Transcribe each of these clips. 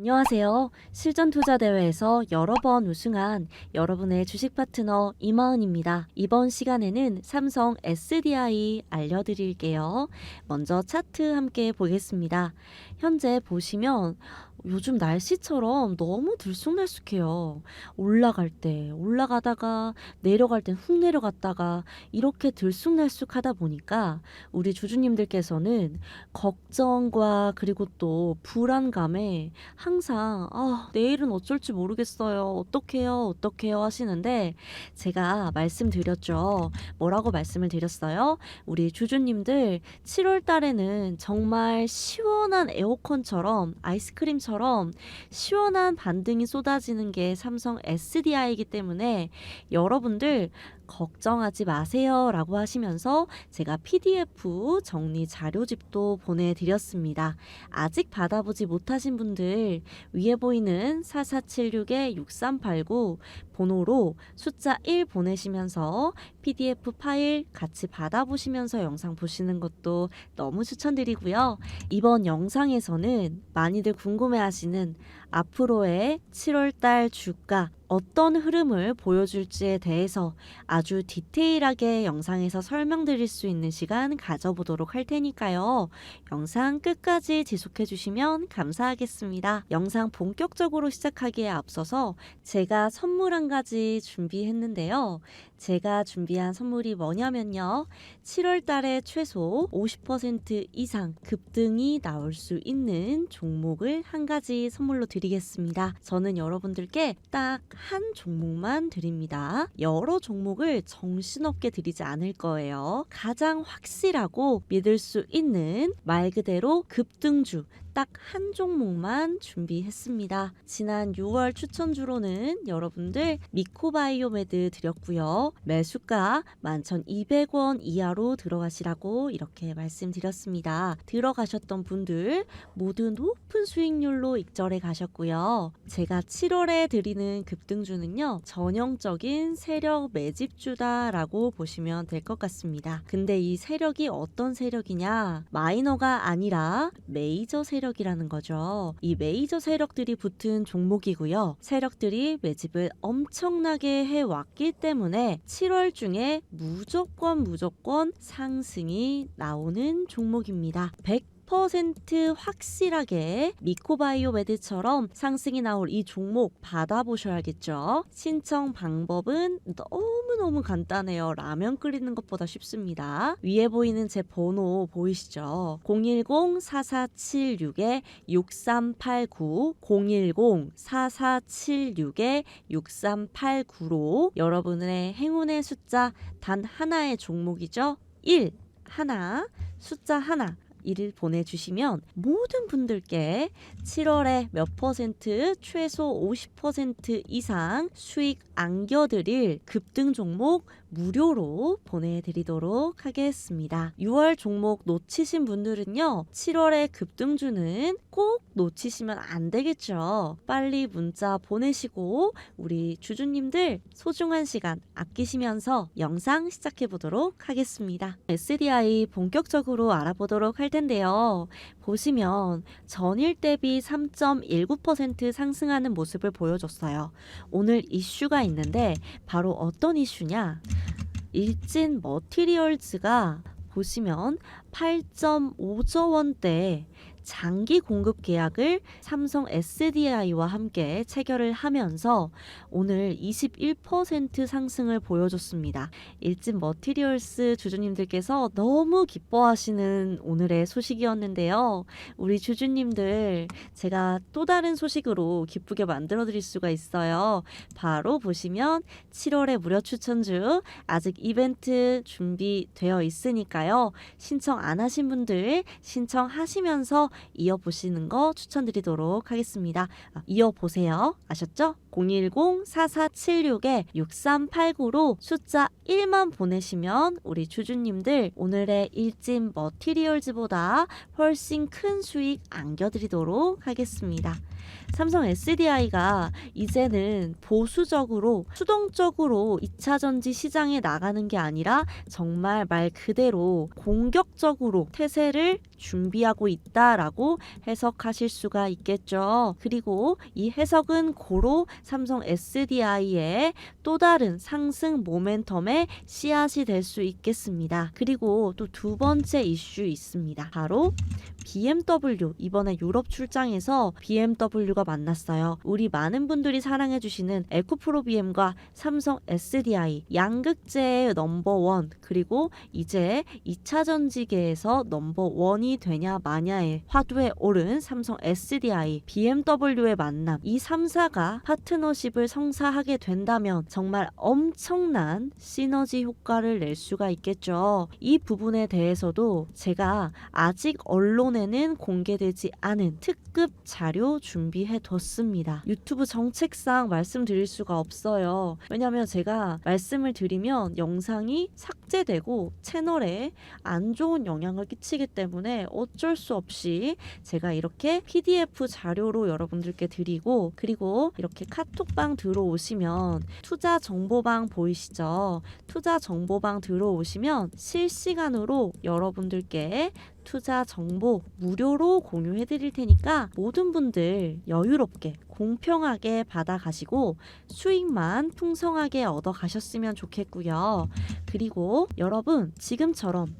안녕하세요. 실전 투자 대회에서 여러 번 우승한 여러분의 주식 파트너 이마은입니다. 이번 시간에는 삼성 SDI 알려드릴게요. 먼저 차트 함께 보겠습니다. 현재 보시면 요즘 날씨처럼 너무 들쑥날쑥해요. 올라갈 때 올라가다가 내려갈 땐 훅 내려갔다가 이렇게 들쑥날쑥하다 보니까 우리 주주님들께서는 걱정과 그리고 또 불안감에 항상 아, 내일은 어쩔지 모르겠어요. 어떡해요? 어떡해요? 하시는데 제가 말씀드렸죠. 뭐라고 말씀을 드렸어요? 우리 주주님들 7월 달에는 정말 시원한 에어컨처럼 아이스크림처럼 시원한 반등이 쏟아지는 게 삼성 SDI이기 때문에 여러분들 걱정하지 마세요 라고 하시면서 제가 PDF 정리 자료집도 보내드렸습니다. 아직 받아보지 못하신 분들 위에 보이는 4476-6389 번호로 숫자 1 보내시면서 PDF 파일 같이 받아보시면서 영상 보시는 것도 너무 추천드리고요. 이번 영상에서는 많이들 궁금해하시는 앞으로의 7월달 주가 어떤 흐름을 보여줄지에 대해서 아주 디테일하게 영상에서 설명드릴 수 있는 시간 가져보도록 할 테니까요. 영상 끝까지 지속해 주시면 감사하겠습니다. 영상 본격적으로 시작하기에 앞서서 제가 선물 한 가지 준비했는데요. 제가 준비한 선물이 뭐냐면요. 7월 달에 최소 50% 이상 급등이 나올 수 있는 종목을 한 가지 선물로 드리겠습니다. 저는 여러분들께 딱 한 종목만 드립니다. 여러 종목을 정신없게 드리지 않을 거예요. 가장 확실하고 믿을 수 있는 말 그대로 급등주 딱 한 종목만 준비했습니다. 지난 6월 추천주로는 여러분들 미코바이오메드 드렸고요. 매수가 11,200원 이하로 들어가시라고 이렇게 말씀드렸습니다. 들어가셨던 분들 모두 높은 수익률로 익절해 가셨고요. 제가 7월에 드리는 급등주는요. 전형적인 세력 매집주다라고 보시면 될 것 같습니다. 근데 이 세력이 어떤 세력이냐? 마이너가 아니라 메이저 세력 이라는 거죠. 이 메이저 세력들이 붙은 종목이고요. 세력들이 매집을 엄청나게 해왔기 때문에 7월 중에 무조건 무조건 상승이 나오는 종목입니다. 100 100% 확실하게 미코바이오메드처럼 상승이 나올 이 종목 받아보셔야겠죠. 신청 방법은 너무 너무 간단해요. 라면 끓이는 것보다 쉽습니다. 위에 보이는 제 번호 보이시죠? 010-4476-6389 010-4476-6389로 여러분의 행운의 숫자 단 하나의 종목이죠. 1 하나 숫자 하나 이를 보내주시면 모든 분들께 7월에 몇 퍼센트 최소 50% 이상 수익 안겨드릴 급등 종목 무료로 보내드리도록 하겠습니다. 6월 종목 놓치신 분들은요, 7월에 급등주는 꼭 놓치시면 안 되겠죠. 빨리 문자 보내시고 우리 주주님들 소중한 시간 아끼시면서 영상 시작해 보도록 하겠습니다. SDI 본격적으로 알아보도록 할 텐데요. 보시면 전일 대비 3.19% 상승하는 모습을 보여줬어요. 오늘 이슈가 있는데 바로 어떤 이슈냐? 일진 머티리얼즈가 보시면 8.5조 원대 장기 공급 계약을 삼성 SDI와 함께 체결을 하면서 오늘 21% 상승을 보여줬습니다. 일진 머티리얼스 주주님들께서 너무 기뻐하시는 오늘의 소식이었는데요. 우리 주주님들 제가 또 다른 소식으로 기쁘게 만들어 드릴 수가 있어요. 바로 보시면 7월에 무료 추천주 아직 이벤트 준비되어 있으니까요. 신청 안 하신 분들 신청하시면서 이어보시는 거 추천드리도록 하겠습니다. 아, 이어보세요. 아셨죠? 010-4476-6389로 숫자 1만 보내시면 우리 주주님들 오늘의 일진 머티리얼즈보다 훨씬 큰 수익 안겨드리도록 하겠습니다. 삼성 SDI가 이제는 보수적으로 수동적으로 2차 전지 시장에 나가는 게 아니라 정말 말 그대로 공격적으로 태세를 준비하고 있다라고 해석하실 수가 있겠죠. 그리고 이 해석은 고로 삼성 SDI의 또 다른 상승 모멘텀의 씨앗이 될 수 있겠습니다. 그리고 또 두 번째 이슈 있습니다. 바로 BMW 이번에 유럽 출장에서 BMW가 만났어요. 우리 많은 분들이 사랑해 주시는 에코프로 BM과 삼성 SDI 양극재의 넘버원 그리고 이제 2차 전지계에서 넘버원이 되냐 마냐의 화두에 오른 삼성 SDI BMW의 만남 이 3사가 파트너십을 성사하게 된다면 정말 엄청난 시너지 효과를 낼 수가 있겠죠. 이 부분에 대해서도 제가 아직 언론에 는 공개되지 않은 특급 자료 준비해 뒀습니다. 유튜브 정책상 말씀드릴 수가 없어요. 왜냐하면 제가 말씀을 드리면 영상이 삭제되고 채널에 안 좋은 영향을 끼치기 때문에 어쩔 수 없이 제가 이렇게 PDF 자료로 여러분들께 드리고 그리고 이렇게 카톡방 들어오시면 투자 정보방 보이시죠? 투자 정보방 들어오시면 실시간으로 여러분들께 투자 정보 무료로 공유해 드릴 테니까 모든 분들 여유롭게 공평하게 받아가시고 수익만 풍성하게 얻어 가셨으면 좋겠고요. 그리고 여러분 지금처럼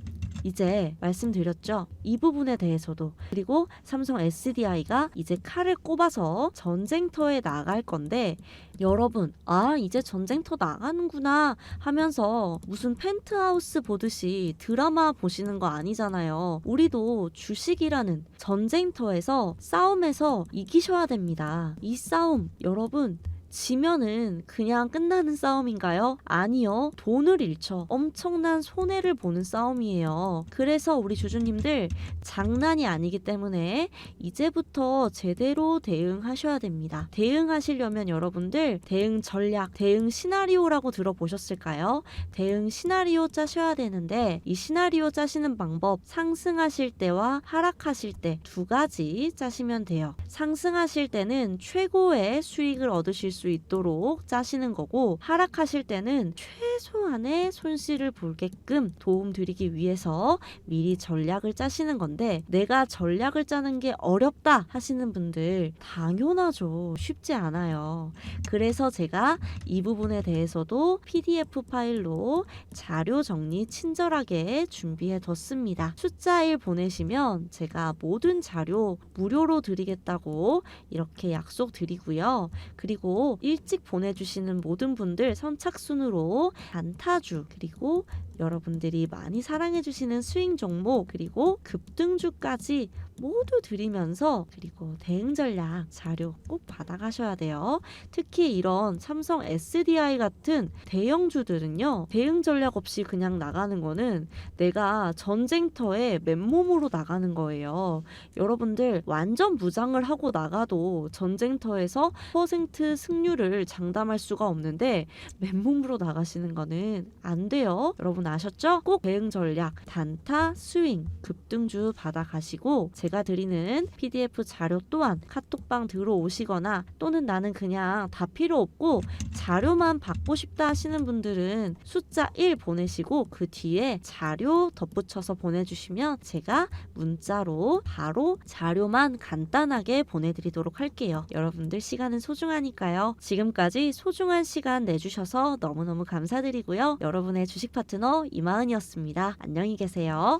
이제 말씀드렸죠. 이 부분에 대해서도 그리고 삼성 SDI가 이제 칼을 꼽아서 전쟁터에 나갈 건데 여러분 아 이제 전쟁터 나가는구나 하면서 무슨 펜트하우스 보듯이 드라마 보시는 거 아니잖아요. 우리도 주식이라는 전쟁터에서 싸움에서 이기셔야 됩니다. 이 싸움 여러분 지면은 그냥 끝나는 싸움인가요? 아니요. 돈을 잃죠. 엄청난 손해를 보는 싸움이에요. 그래서 우리 주주님들 장난이 아니기 때문에 이제부터 제대로 대응하셔야 됩니다. 대응하시려면 여러분들 대응 전략, 대응 시나리오라고 들어보셨을까요? 대응 시나리오 짜셔야 되는데 이 시나리오 짜시는 방법 상승하실 때와 하락하실 때 두 가지 짜시면 돼요. 상승하실 때는 최고의 수익을 얻으실 수 있도록 짜시는 거고 하락하실 때는 최소한의 손실을 볼게끔 도움 드리기 위해서 미리 전략을 짜시는 건데 내가 전략을 짜는 게 어렵다 하시는 분들 당연하죠. 쉽지 않아요. 그래서 제가 이 부분에 대해서도 PDF 파일로 자료 정리 친절하게 준비해 뒀습니다. 숫자 1 보내시면 제가 모든 자료 무료로 드리겠다고 이렇게 약속 드리고요. 그리고 일찍 보내주시는 모든 분들 선착순으로 단타주 그리고 여러분들이 많이 사랑해주시는 스윙 종목 그리고 급등주까지 모두 드리면서 그리고 대응 전략 자료 꼭 받아가셔야 돼요. 특히 이런 삼성 SDI 같은 대형주들은요 대응 전략 없이 그냥 나가는 거는 내가 전쟁터에 맨몸으로 나가는 거예요. 여러분들 완전 무장을 하고 나가도 전쟁터에서 퍼센트 승률을 장담할 수가 없는데 맨몸으로 나가시는 거는 안 돼요. 여러분 아셨죠? 꼭 대응 전략, 단타, 스윙, 급등주 받아가시고 제가 드리는 PDF 자료 또한 카톡방 들어오시거나 또는 나는 그냥 다 필요 없고 자료만 받고 싶다 하시는 분들은 숫자 1 보내시고 그 뒤에 자료 덧붙여서 보내주시면 제가 문자로 바로 자료만 간단하게 보내드리도록 할게요. 여러분들 시간은 소중하니까요. 지금까지 소중한 시간 내주셔서 너무너무 감사드리고요. 여러분의 주식 파트너 이마은이었습니다. 안녕히 계세요.